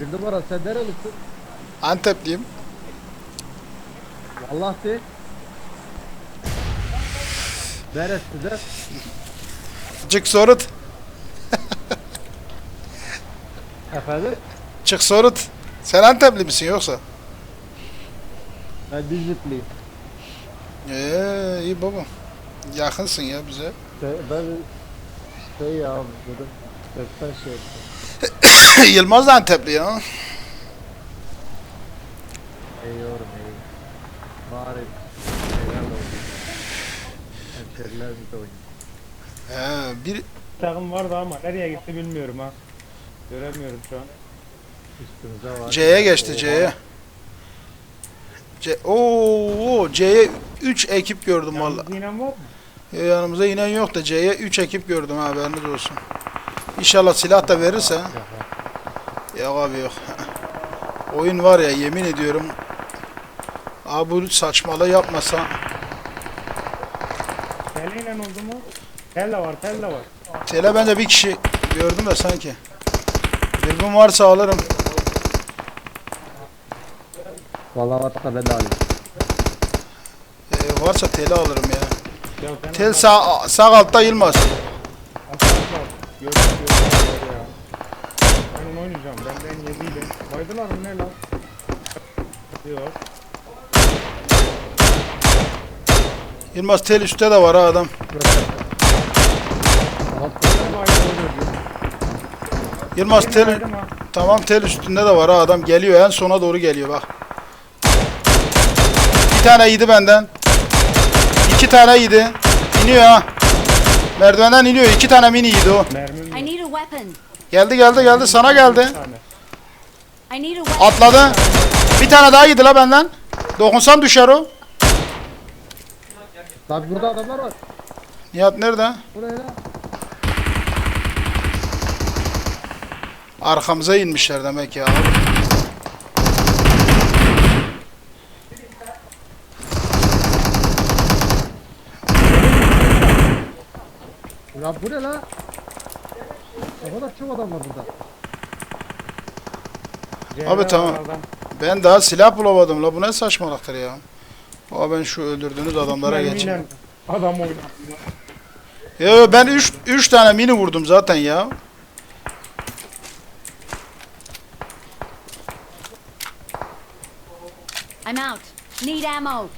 Bir numara sen nerelisin? Antepliyim. Allah de. Neresi de? Çık sorut. Efendim? Çık sorut. Sen Antepli misin yoksa? Ben Dizlipliyim. Ee, iyi baba. Yakınsın ya bize. Şey, ben şey ya dedim. Sesten şey. Yılmaz da Antepli ya. Eğiyorum eğiyorum. Bari şeylerle oynayayım. Hemşerilerimizle oynayayım. He, bir takım vardı ama nereye gitti bilmiyorum ha. Göremiyorum şu an. Üstümüze var. C'ye geçti C'ye. C Oo C'ye 3 ekip gördüm valla. Yalnız inen var mı? Ya Yanımıza inen yok da C'ye 3 ekip gördüm ha, haberiniz olsun. İnşallah silah da verirse. Yok abi yok. Oyun var ya yemin ediyorum. Abi bu saçmalığı yapmasa. Tele inen oldu mu? Tel de var, tel de var. Tele bence bir kişi gördüm de sanki. Dürbün varsa alırım. Vallahi varsa ben de alayım. Ee, varsa tele alırım ya. Sen Tel sağ, sağ altta Yılmaz. Arkadaşlar, Gördük ya. Ben oynayacağım. Benden yediyle. Baydılar mı ne lan? Yok. Yılmaz tel üstte de var ha adam. Ben baydım oynuyorum. Yılmaz Ben tel, baydım ha. tamam tel üstünde de var ha adam. Geliyor en sona doğru geliyor bak. Bir tane yedi benden. İki tane yedi. İniyor ha. Merdivenden iniyor. İki tane mini yedi o. Mermim I need a weapon. Geldi geldi geldi sana geldi. Atladı. Bir tane daha yedi la benden. Dokunsan düşer o. Bak burada adamlar var. Nihat nerede? Buraya lan. Arkamıza inmişler demek ya. Ya bu ne la? Ne kadar çok adam var burada. Abi var tamam. adam. Ben daha silah bulamadım la. Bu ne saçmalıktır ya. Aa ben şu öldürdüğünüz adamlara geçeyim. Adam oynadı. Yo ben 3 3 tane mini vurdum zaten ya. I'm out. Need ammo.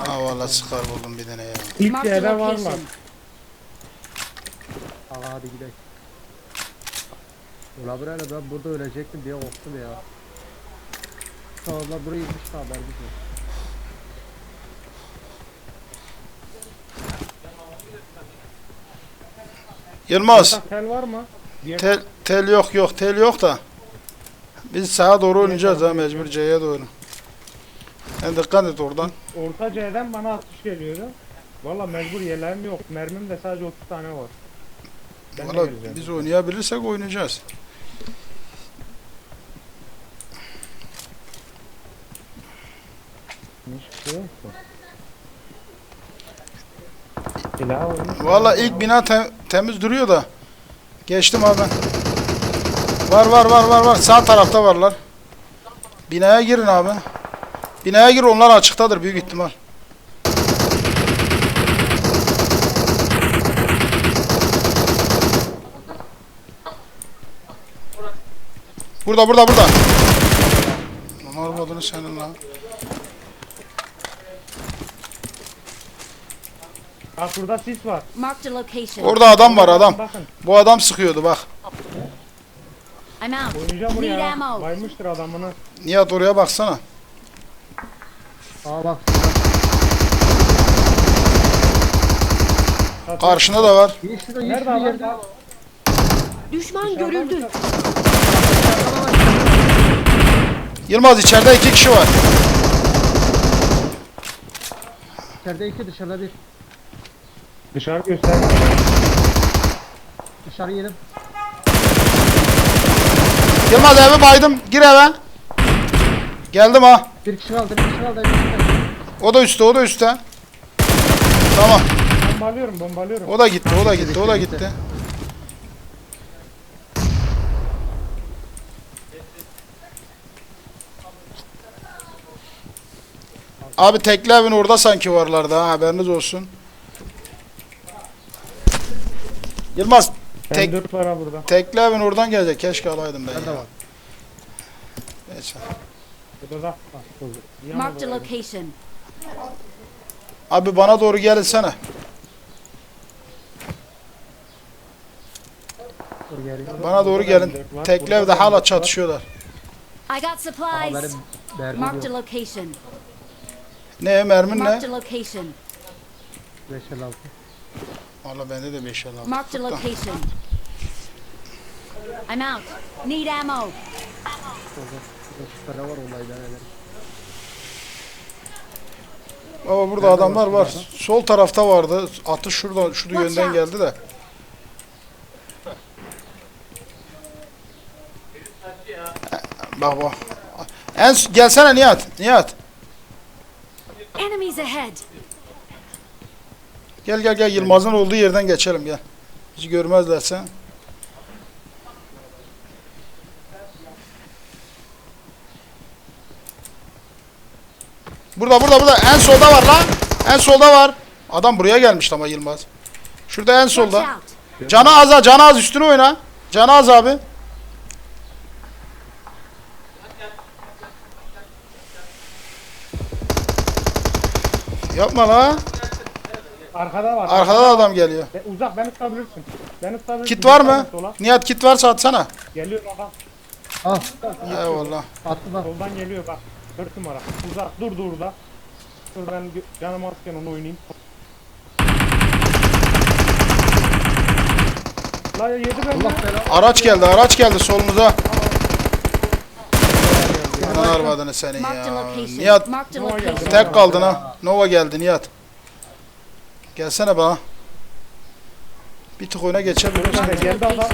Aa vallahi sıkar buldum bir tane ya. İlk C'de varlar. location. Aa hadi gidelim. Ulan buraya ne ben burada ölecektim diye korktum ya. Sağlar buraya gitmiş de haberimiz yok. Yılmaz. Tel var mı? Tel, tel yok yok tel yok da. Biz sağa doğru oynayacağız ha mecbur C'ye doğru. Sen dikkat et oradan. Orta C'den bana atış geliyordu. Valla mecbur yerlerim yok. Mermim de sadece 30 tane var. Ben Valla biz oynayabilirsek oynayacağız. Şey. Valla ilk bina te- temiz duruyor da. Geçtim abi ben. Var var var var var. Sağ tarafta varlar. Binaya girin abi. Binaya gir onlar açıktadır büyük ihtimal. Burada burada burada. Lan armadını senin lan. Bak burada sis var. Marked a location. Orada adam var adam. Bakın Bu adam sıkıyordu bak. I'm out. oynayacağım Need buraya. ammo. Baymıştır adamını. Nihat oraya baksana. Aa bak. Karşında da var. Nerede bir adam? yerde. Düşman Dışarıda görüldü. Yılmaz içeride iki kişi var. İçeride iki dışarıda bir. Dışarı göster. Dışarı yedim. Yılmaz eve baydım. Gir eve. Geldim ha. Bir kişi kaldı, bir kişi kaldı. Bir kişi kaldı. O da üstte, o da üstte. Tamam. Bombalıyorum, bombalıyorum. O da gitti, o da gitti, o da gitti. Abi tekli evin orada sanki varlardı ha haberiniz olsun. Yılmaz Tek- M4 var ha burada. tekli evin oradan gelecek. Keşke alaydım ben Nerede ya. var? Neyse. Burada da. Yan Marked a location. Abi bana doğru gelsene. Dur. Bana doğru gelin. Tekli evde hala çatışıyorlar. I got supplies. mermi Marked a location. Ne mermin ne? Marked a location. 5 el altı. Valla bende de 5 el aldım. Marked a location. I'm out. Need ammo. Şüpheli var olaydan eder. Baba burada Nerede adamlar var var. şurada? Sol tarafta vardı. Atış şurada, şu Watch yönden out. geldi de. Bak bak. En gelsene Nihat. Nihat. Enemies ahead. Gel gel gel Yılmaz'ın olduğu yerden geçelim gel. Hiç görmezlerse. Burada burada burada en solda var lan. En solda var. Adam buraya gelmiş ama Yılmaz. Şurada en solda. Canı az ha, canı az üstüne oyna. Canı az abi. Yapma la. Arkada var. Arkada da adam geliyor. Be- uzak beni tutabilirsin. Beni tutabilirsin. Kit var mı? Sola. Nihat kit varsa atsana. Geliyor bak. Al. Eyvallah. Attım al. Soldan geliyor bak. 4 numara. Uzak dur dur da. Dur ben gö- canım azken onu oynayayım. La ya yedi ben Allah ya. belanı. Araç geldi, araç geldi solunuza. Anan arvadını senin Marked a ya. location. Nihat Marked a Nova geldi. location. tek kaldın ha. Nova geldi Nihat. Gelsene bana. Bir tık oyuna geçebiliriz. A Geldi adam.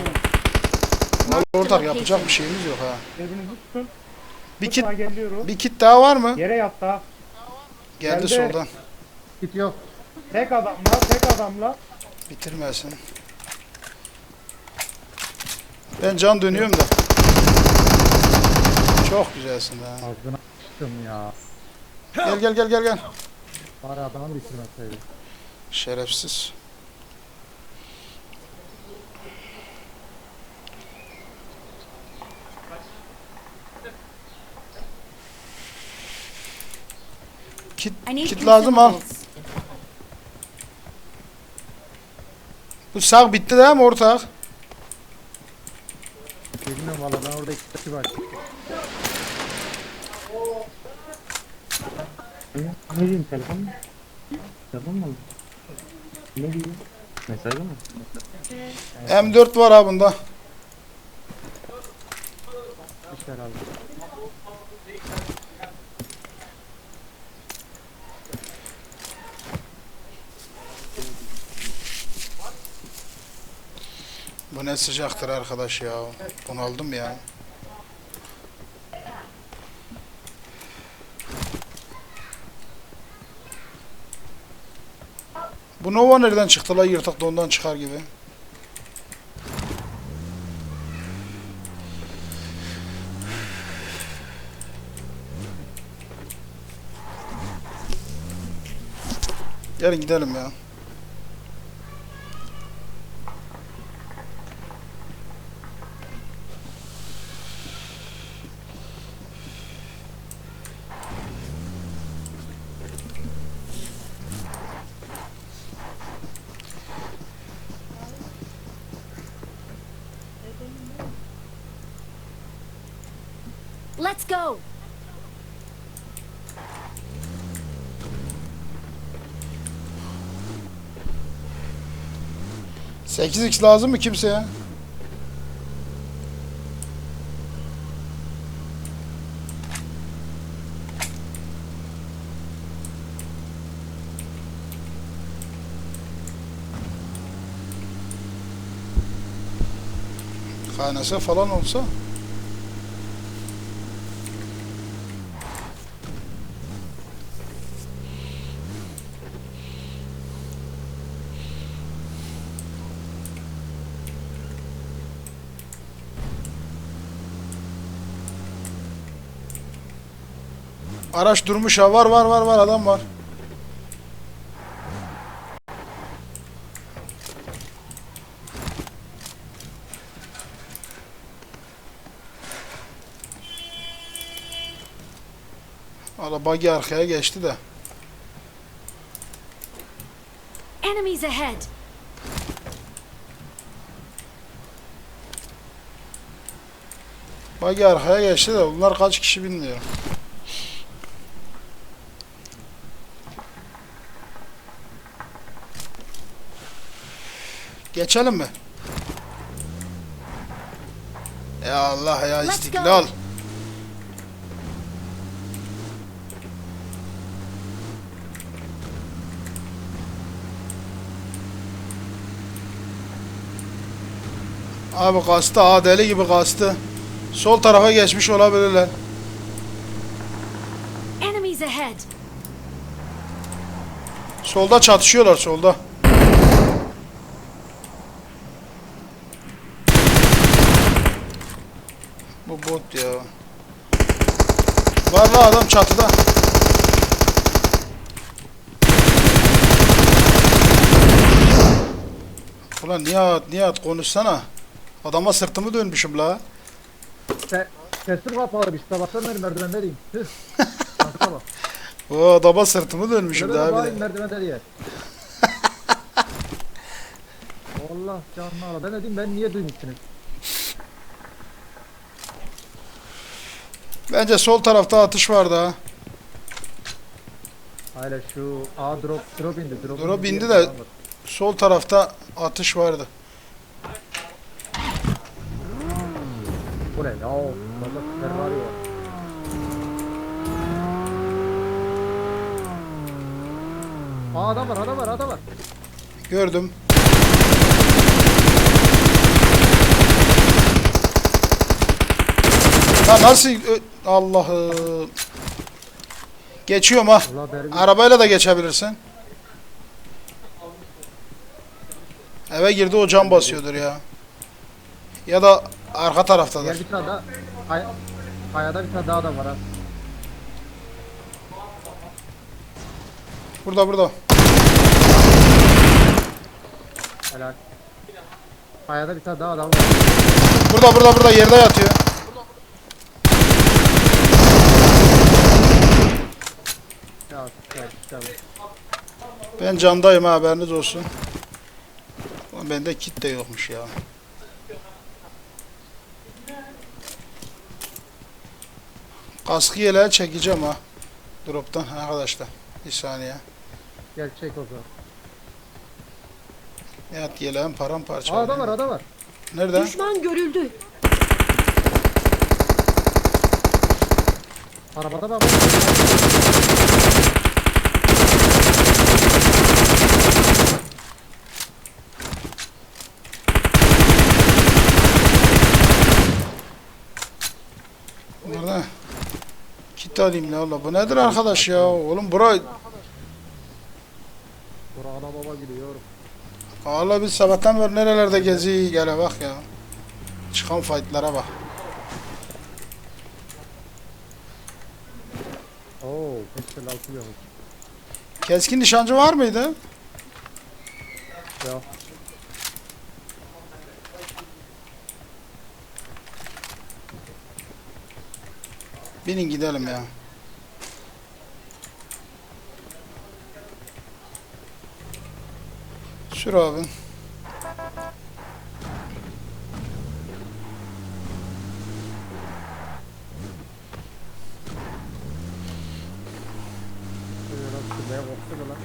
Vallahi ortak yapacak bir şeyimiz yok ha. Birbirinizi tutun. Bir kit, bir kit daha var mı? Yere yattı ha. Geldi Geldi. soldan. Git yok. Tek adamla tek adamla. Bitirmesin. Ben can dönüyorum da. Çok güzelsin ha. Ağzına sıçtım ya. Gel gel gel gel gel. Bari adamı bitirmeseydi. Şerefsiz. Kit, kit lazım al. Bu sağ bitti değil mi ortak? Bilmiyorum valla ben orada iki kişi var. Ne diyeyim telefon mu? Telefon mu? Ne diyeyim? Mesaj mı? M4 var ha bunda. İş herhalde. Bu ne sıcaktır arkadaş ya. Bunaldım ya. Bu Nova nereden çıktı la yırtık dondan çıkar gibi. Gelin gidelim ya. Let's go. Sekiz x lazım mı kimseye? Kaynasa falan olsa. Araç durmuş ha. Var var var var adam var. Valla buggy arkaya geçti de. Enemies ahead. Buggy arkaya geçti de bunlar kaç kişi bilmiyorum. Geçelim mi? Ya Allah ya istiklal. Abi kastı ha deli gibi kastı. Sol tarafa geçmiş olabilirler. Enemies ahead. Solda çatışıyorlar solda. Bu bot ya. La adam çatıda. Ulan Nihat Nihat konuşsana. Adama sırtımı dönmüşüm la. Se sesim kapalı bir sabahtan beri merdivendeyim. O adama sırtımı dönmüşüm daha bile. merdivende diye. Allah canını ala. Ben dedim ben niye duymuşsunuz? Bence sol tarafta atış vardı ha. Hala şu A drop drop indi drop, Drop indi diye de- var. Sol tarafta atış vardı. Bu ne ya? Valla Ferrari var. Aa adam var adam var adam var. Gördüm. Ha nasıl Allah'ım. Geçiyorum ha. Arabayla da geçebilirsin. Eve girdi o cam basıyordur ya. Ya da arka taraftadır. Gel bir tane daha. Kay kayada bir tane daha adam var ha. Burada burada. Helal. Kayada bir tane daha adam var. Burada burada burada yerde yatıyor. Ya gel gel. Ben candayım ha, haberiniz olsun. Ama bende kit de yokmuş ya. Kaskı yeleğe çekeceğim ha. Drop'tan arkadaşlar. Bir saniye. Gel çek o zaman. Nihat yeleğim paramparça. Aa adam var adam var. Nerede? Düşman görüldü. Arabada bak. Nerede? Kit alayım ne Allah. Bu nedir arkadaş ya? Oğlum bura Bura ana baba gidiyor. Allah biz sabahtan beri nerelerde geziyor gele bak ya. Çıkan fightlara bak. Oo, yok. Keskin nişancı var mıydı? Ya. Binin gidelim ya. Sür abi. Şöyle nasıl sürmeye korktu lan.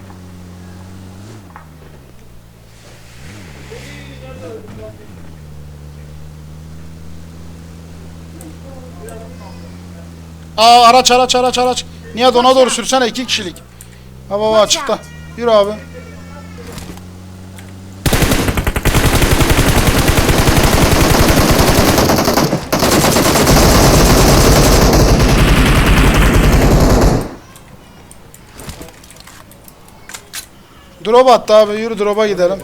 Aa araç araç araç araç. Nihat ona doğru sürsene iki kişilik. Ha baba açıkta. Yürü abi. Drop attı abi. Yürü drop'a gidelim.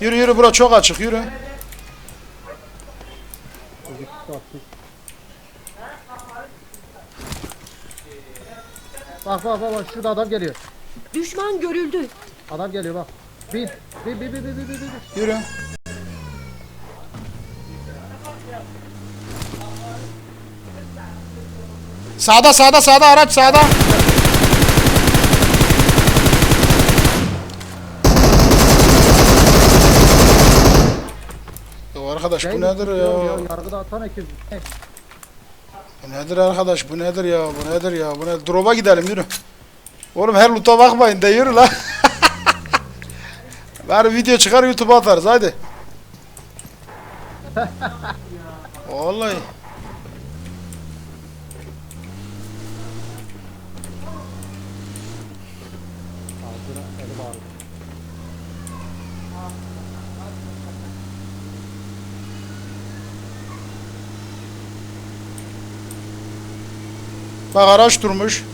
Yürü yürü bura çok açık yürü. Bak bak bak bak şurada adam geliyor. Düşman görüldü. Adam geliyor bak. Bin. Bin bin bin bin bin bin. bin. Yürü. Sağda sağda sağda araç sağda. Arkadaş bu nedir ya? Yargıda atan ekip. Ne? Bu nedir arkadaş bu nedir ya bu nedir ya bu nedir? Drop'a gidelim yürü. Oğlum her loot'a bakmayın de yürü la. Ver video çıkar YouTube'a atarız hadi. Vallahi. Bak araç durmuş.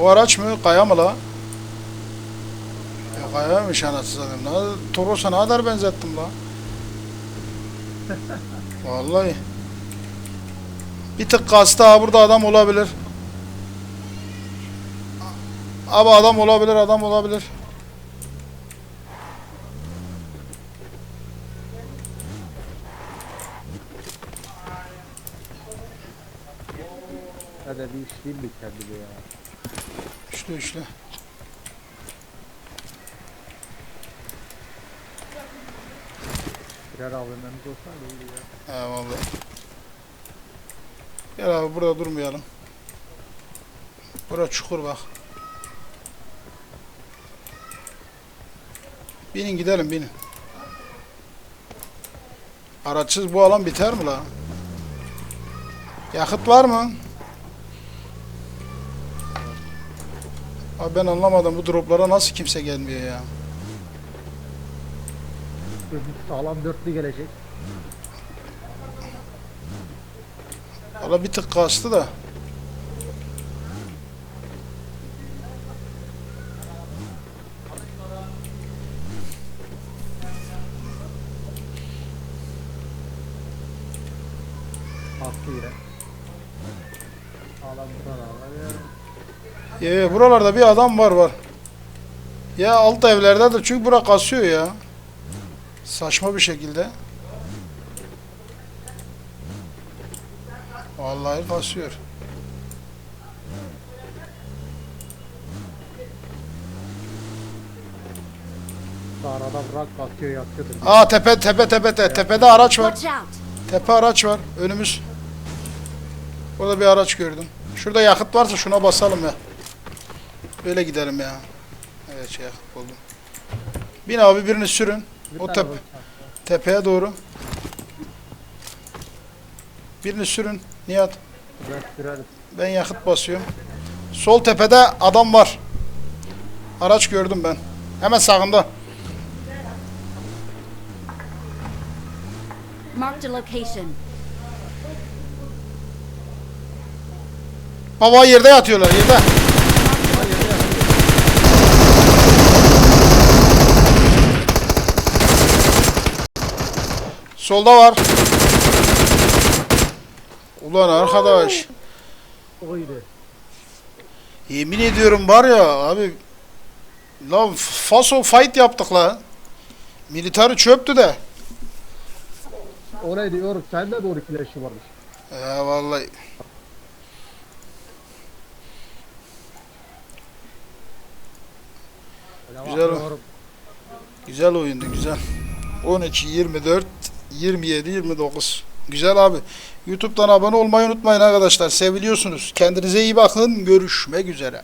O araç mı? Kaya mı la? Ya kayaymış anasını satayım. Ne, Toros'a ne kadar benzettim la. Vallahi. Bir tık kastı ha burada adam olabilir. Abi adam olabilir adam olabilir. İşleyeyim bir kendimi ya. Üçlü üçlü. Birer AVM'miz olsaydı iyiydi ya. Eyvallah. Gel abi burada durmayalım. Bura çukur bak. Binin gidelim binin. Araçsız bu alan biter mi la? Yakıt var mı? Abi ben anlamadım bu droplara nasıl kimse gelmiyor ya. Sağlam dörtlü gelecek. Valla bir tık kastı da. Attı yine. Sağlam buralar. Ya, ya, buralarda bir adam var var. Ya alt evlerdedir çünkü bura kasıyor ya. Saçma bir şekilde. Vallahi kasıyor. Sağradan rak atıyor yatıyordur. Aa tepe tepe tepe te- tepede araç var. Tepe araç var önümüz. Orada bir araç gördüm. Şurada yakıt varsa şuna basalım ya. Böyle gidelim ya. Evet şey yakıt buldum. Bin abi birini sürün. Bir o tepe. Tepeye doğru. Birini sürün Nihat. Ben yakıt basıyorum. Sol tepede adam var. Araç gördüm ben. Hemen sağında. Marked a location. Baba yerde yatıyorlar yerde. Solda var. Ulan arkadaş. Oydu. Yemin ediyorum var ya abi. Lan Faso fight yaptık la. Militari çöptü de. O ne diyorum? Sende de 12 leşi varmış. Ya vallahi. Güzel. Güzel oyundu güzel. 12, 24, 27, 29. Güzel abi. YouTube'dan abone olmayı unutmayın arkadaşlar. Seviliyorsunuz. Kendinize iyi bakın. Görüşmek üzere.